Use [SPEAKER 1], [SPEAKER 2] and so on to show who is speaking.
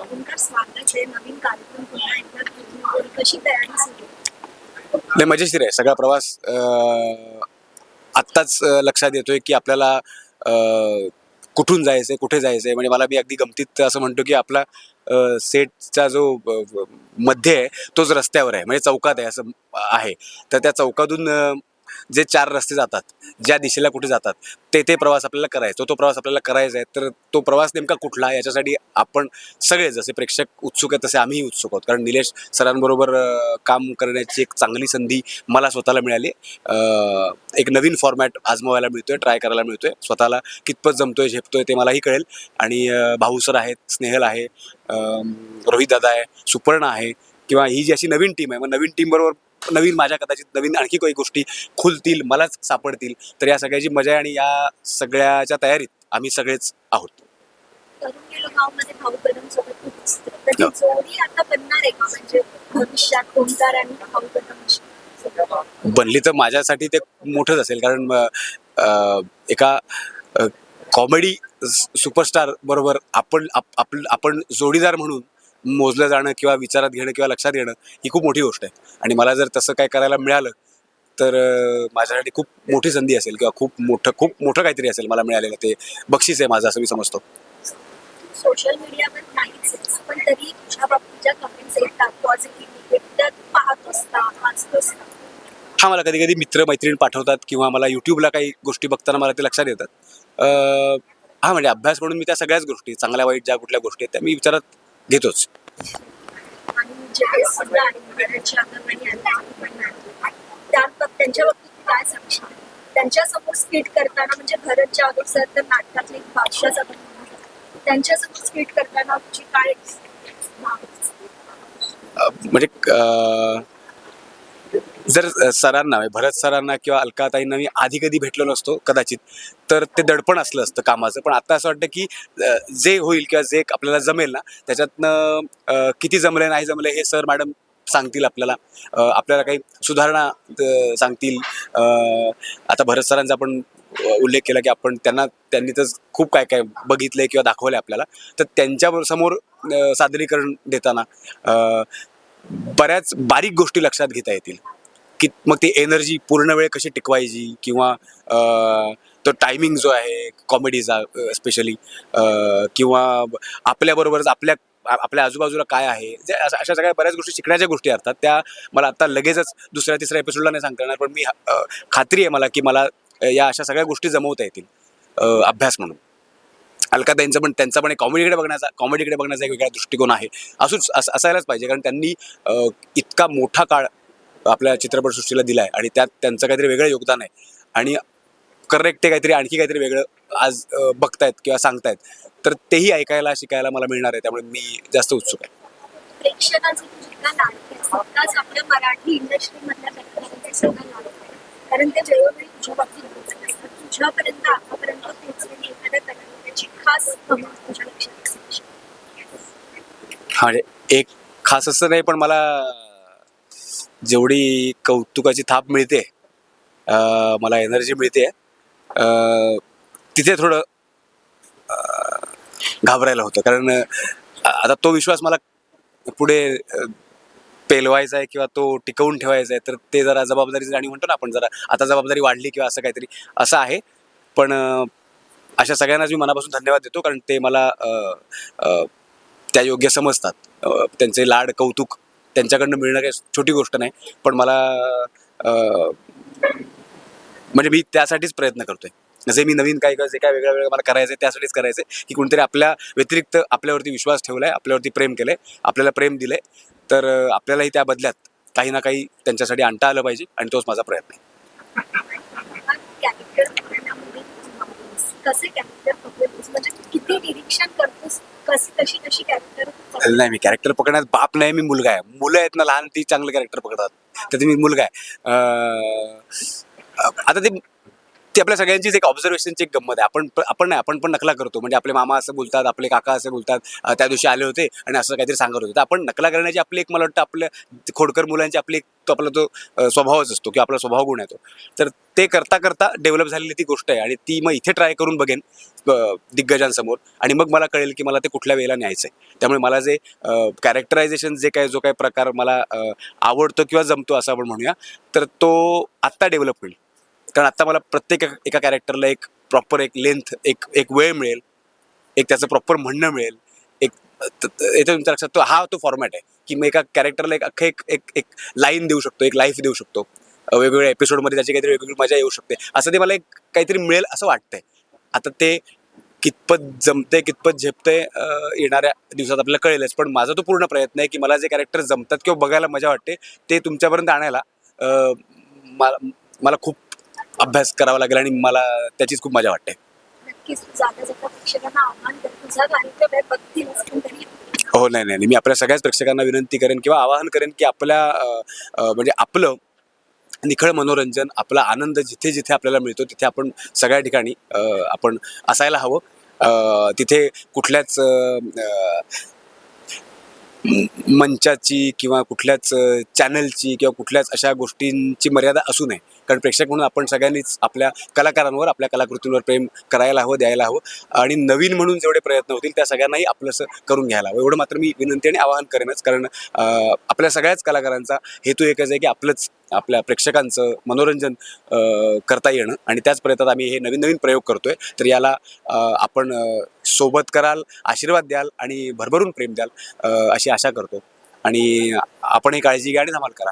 [SPEAKER 1] स्वागत आहे नवीन कार्यक्रम पुन्हा एकदा कशी तयारी सुरू
[SPEAKER 2] नाही मजेशीर आहे. सगळा प्रवास आत्ताच लक्षात येतोय की आपल्याला कुठून कुठून जायचंय कुठे जायचंय? म्हणजे मला मी अगदी गमतीत असं म्हणतो की आपला सेटचा जो अं, मध्य आहे तोच रस्त्यावर आहे. म्हणजे चौकात आहे असं आहे. तर त्या चौकातून जे चार रस्ते जातात ज्या दिशेला कुठे जातात ते ते प्रवास आपल्याला करायचा. तो प्रवास आपल्याला करायचा आहे तर तो प्रवास नेमका कुठला याच्यासाठी आपण सगळे जसे प्रेक्षक उत्सुक आहेत तसे आम्हीही उत्सुक आहोत. कारण निलेश सरांबरोबर काम करण्याची एक चांगली संधी मला स्वतःला मिळाली. एक नवीन फॉर्मॅट आजमावायला मिळतोय ट्राय करायला मिळतोय. स्वतःला कितपत जमतोय झेपतोय ते मलाही कळेल. आणि भाऊ सर आहेत स्नेहल आहे रोहित दादा आहे सुपर्णा आहे किंवा ही जी अशी नवीन टीम आहे मग नवीन टीमबरोबर नवीन माझ्या कदाचित नवीन आणखी काही गोष्टी खुलतील मलाच सापडतील. तर या सगळ्याची मजा आणि या सगळ्याच्या तयारीत आम्ही सगळेच आहोत.
[SPEAKER 1] म्हणजे?
[SPEAKER 2] बनली तर माझ्यासाठी ते मोठंच असेल. कारण एका कॉमेडी सुपरस्टार बरोबर आपण आपण जोडीदार म्हणून मोजलं जाणं किंवा विचारात घेणं किंवा लक्षात घेणं ही खूप मोठी गोष्ट आहे. आणि मला जर तसं काय करायला मिळालं तर माझ्यासाठी खूप मोठी संधी असेल किंवा खूप मोठं खूप मोठं काहीतरी असेल मला मिळालेलं ते बक्षीस आहे माझं असं मी समजतो.
[SPEAKER 1] सोशल मीडियावर नाहीच पण तरी तुझ्या बाबतीत ज्या कमेंट्स येतात पॉझिटिव्ह पाहतोस वाचतोस
[SPEAKER 2] हा मला कधी कधी मित्र मैत्रीण पाठवतात किंवा मला युट्यूबला काही गोष्टी बघताना मला ते लक्षात येतात. हा म्हणजे अभ्यास म्हणून मी त्या सगळ्याच गोष्टी चांगल्या वाईट ज्या कुठल्या गोष्टी आहेत त्या मी विचारात घेतोच.
[SPEAKER 1] त्यांच्या बाबतीत काय सांगशील त्यांच्यासमोर स्किट करताना म्हणजे घरच्या अगोदर तर नाटकातले एक बादशाचा पण म्हणू शकतो. त्यांच्यासमोर स्किट करताना तुझी काय
[SPEAKER 2] म्हणजे जर सरांना म्हणजे भरत सरांना किंवा अलकाताईंना मी आधी कधी भेटलो नसतो कदाचित तर ते दडपण असलं असतं कामाचं. पण आता असं वाटतं की जे होईल किंवा जे आपल्याला जमेल ना त्याच्यातनं किती जमले नाही जमले हे सर मॅडम सांगतील आपल्याला. आपल्याला काही सुधारणा सांगतील. आता भरत सरांचा आपण उल्लेख केला की आपण त्यांना त्यांनी तर खूप काय काय बघितलंय किंवा दाखवलंय आपल्याला. तर त्यांच्यासमोर सादरीकरण देताना बऱ्याच बारीक गोष्टी लक्षात घेता येतील. की मग ती एनर्जी पूर्ण वेळ कशी टिकवायची? किंवा तो टायमिंग जो आहे कॉमेडीचा स्पेशली किंवा आपल्याबरोबरच आपल्या आपल्या आजूबाजूला काय आहे? जे अशा अशा सगळ्या बऱ्याच गोष्टी शिकण्याच्या गोष्टी असतात. त्या मला आता लगेचच दुसऱ्या तिसऱ्या एपिसोडला नाही सांगता येणार पण मी खात्री आहे मला की मला या अशा सगळ्या गोष्टी जमवता येतील. अभ्यास म्हणून. अलकाताईंचं पण त्यांचा पण एक कॉमेडीकडे बघण्याचा कॉमेडीकडे बघण्याचा एक वेगळा दृष्टिकोन आहे. असूच असायलाच पाहिजे कारण त्यांनी इतका मोठा काळ आपल्या चित्रपटसृष्टीला दिला आहे आणि त्यात त्यांचं काहीतरी वेगळं योगदान आहे. आणि करेक्ट ते काहीतरी आणखी काहीतरी वेगळं आज बघतायत किंवा सांगतायत. तर तेही ऐकायला शिकायला मला मिळणार आहे. त्यामुळे मी जास्त उत्सुक आहे. हा म्हणजे एक खास असं नाही पण मला जेवढी कौतुकाची थाप मिळते मला एनर्जी मिळते तिथे थोडं घाबरायला होतं. कारण आता तो विश्वास मला पुढे पेलवायचा आहे किंवा तो टिकवून ठेवायचा आहे तर ते जरा जबाबदारी जाणीव म्हणतो ना आपण जरा आता जबाबदारी वाढली किंवा असं काहीतरी असं आहे. पण अशा सगळ्यांनाच मी मनापासून धन्यवाद देतो कारण ते मला त्या योग्य समजतात. त्यांचे लाड कौतुक त्यांच्याकडनं मिळणं काही छोटी गोष्ट नाही पण मला म्हणजे मी त्यासाठीच प्रयत्न करतोय. जसे मी नवीन काही जे काय वेगळं वेगळं मला करायचं आहे त्यासाठीच करायचं आहे की कोणतरी आपल्या व्यतिरिक्त आपल्यावरती विश्वास ठेवलाय आपल्यावरती प्रेम केलंय आपल्याला प्रेम दिलंय तर आपल्यालाही त्या बदल्यात काही ना काही त्यांच्यासाठी आणता आलं पाहिजे आणि तोच माझा प्रयत्न आहे
[SPEAKER 1] कॅरेक्टर पकडण्यामध्ये तू माणूस. कसे कॅरेक्टर पकडतोस? म्हणजे तू किती निरीक्षण करतोस? कशी कशी कशी कॅरेक्टर
[SPEAKER 2] नाही मी कॅरेक्टर पकडण्यात बाप नाही मी मुलगा आहे. मुलं आहेत ना लहान ती चांगलं कॅरेक्टर पकडतात. तर मी मुलगा आहे. आता ते ती आपल्या सगळ्यांचीच एक ऑब्झर्वेशनची एक गंमत आहे. आपण आपण नाही आपण पण नकला करतो. म्हणजे आपले मामा असं बोलतात आपले काका असं बोलतात त्या दिवशी आले होते आणि असं काहीतरी सांगत होते. तर आपण नकला करण्याची आपली एक मला वाटतं आपल्या खोडकर मुलांची आपली एक तो आपला तो स्वभावच असतो किंवा आपला स्वभाव गुण आहे तो. तर ते करता करता डेव्हलप झालेली ती गोष्ट आहे आणि ती मग इथे ट्राय करून बघेन दिग्गजांसमोर. आणि मग मला कळेल की मला ते कुठल्या वेळेला न्यायचं आहे. त्यामुळे मला जे कॅरेक्टरायझेशन जे काय जो काही प्रकार मला आवडतो किंवा जमतो असं आपण म्हणूया तर तो आत्ता डेव्हलप होईल. कारण आत्ता मला प्रत्येक एका- कॅरेक्टरला एक प्रॉपर एक लेंथ एक एक वेळ मिळेल एक त्याचं प्रॉपर म्हणणं मिळेल एक त- येतं तुमच्या लक्षात तो हा तो फॉर्मॅट आहे. की मी एका कॅरेक्टरला एक अख्खे एक एक एक लाईन देऊ शकतो एक लाईफ देऊ शकतो. वेगवेगळ्या एपिसोडमध्ये त्याची काहीतरी वेगवेगळी मजा येऊ शकते. असं ते मला एक काहीतरी मिळेल असं वाटतंय. आता ते कितपत जमते कितपत झेपते येणाऱ्या दिवसात आपल्याला कळेलच. पण माझा तो पूर्ण प्रयत्न आहे की मला जे कॅरेक्टर जमतात किंवा बघायला मजा वाटते ते तुमच्यापर्यंत आणायला मला मला खूप अभ्यास करावा लागेल आणि मला त्याचीच खूप मजा वाटते.
[SPEAKER 1] नक्कीच. तू जाता जाता प्रेक्षकांना आव्हान कर तुझा कार्यक्रम आहे बघतील पण तरी
[SPEAKER 2] हो नाही नाही नाही. मी आपल्या सगळ्याच प्रेक्षकांना विनंती करेन किंवा आवाहन करेन की आपल्या म्हणजे आपलं निखळ मनोरंजन आपला आनंद जिथे जिथे आपल्याला मिळतो तिथे आपण सगळ्या ठिकाणी आपण असायला हवं. तिथे कुठल्याच मंचाची किंवा कुठल्याच चॅनलची किंवा कुठल्याच अशा गोष्टींची मर्यादा असू नये. कारण प्रेक्षक म्हणून आपण सगळ्यांनीच आपल्या कलाकारांवर आपल्या कलाकृतींवर प्रेम करायला हवं द्यायला हवं. आणि नवीन म्हणून जेवढे प्रयत्न होतील त्या सगळ्यांनाही आपलंसं करून घ्यायला हवं. एवढं मात्र मी विनंती आणि आवाहन करेनच. कारण आपल्या सगळ्याच कलाकारांचा हेतू एकच आहे की आपलंच आपल्या प्रेक्षकांचं मनोरंजन करता येणं. आणि त्याच प्रयत्नात आम्ही हे नवीन नवीन प्रयोग करतोय. तर याला आपण सोबत कराल आशीर्वाद द्याल आणि भरभरून प्रेम द्याल अशी आशा करतो. आणि आपणही काळजी घ्या आणि धमाल करा.